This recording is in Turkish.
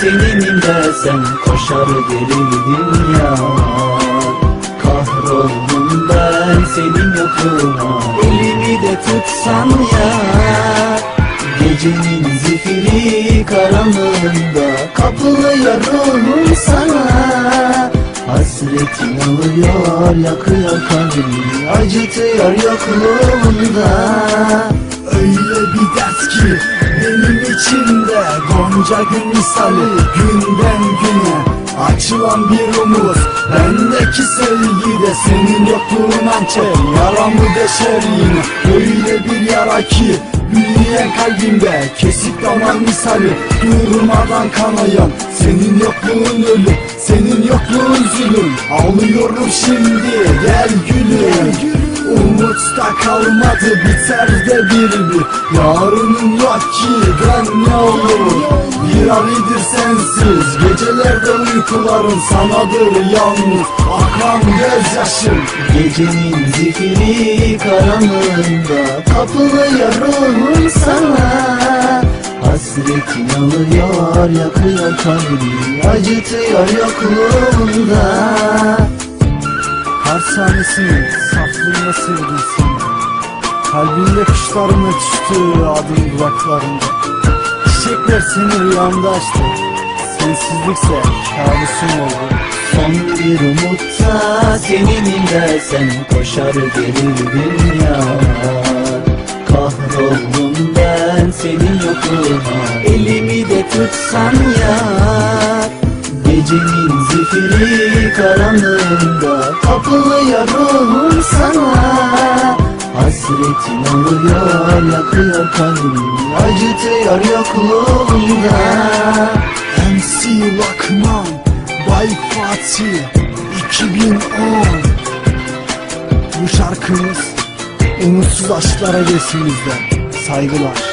seninim desem Koşar gelirdim ya Kahroldum ben senin yokluğuna Elimi de tutsan ya. Gecenin zifiri karanlığında Kapılıyorum sana. Hasretin alıyor yakıyor kalbimi Acıtıyor yokluğunda. Öyle bir dert ki benim içimde Gonca gül misali günden güne Açılan bir umut. Bendeki sevgi de senin yokluğun hançer Yaramı deşer yine. Öyle bir yara ki Büyüyen kalbimde kesik damar misali. Durmadan kanayan Senin yokluğun ölüm Senin yokluğun zulüm. Ağlıyorum şimdi gel gülüm Umut da kalmadı biter de bir bir Yarının yok ki ben ne olur Bir aridir sensiz. Gecelerde uykuların sanadır yalnız. Akan gözyaşım Gecenin zifiri karanlığında. Kapılıyorum sana. Hasretin alıyor yakıyor kalbimi Acıtıyor yokluğunda Her sahnesini saflığına sevdim seni. Kalbinde kuşların ötüştü adım dudaklarında. Çiçekler seni rüyamda açtı. Sensizlikse kabusum oldu. Son bir umutta seninim dersen Koşar gelirdim ya Kahroldum ben senin yokluğuna. Elimi de tutsan ya Gecenin zifiri karanlığında Kapılıyorum sana. Hasretin alıyor yakıyor kalbimi Acıtıyor yokluğunda. MC Lokman Bay Fatih 2010 Bu şarkımız umutsuz aşklara geçsin bizden. Saygılar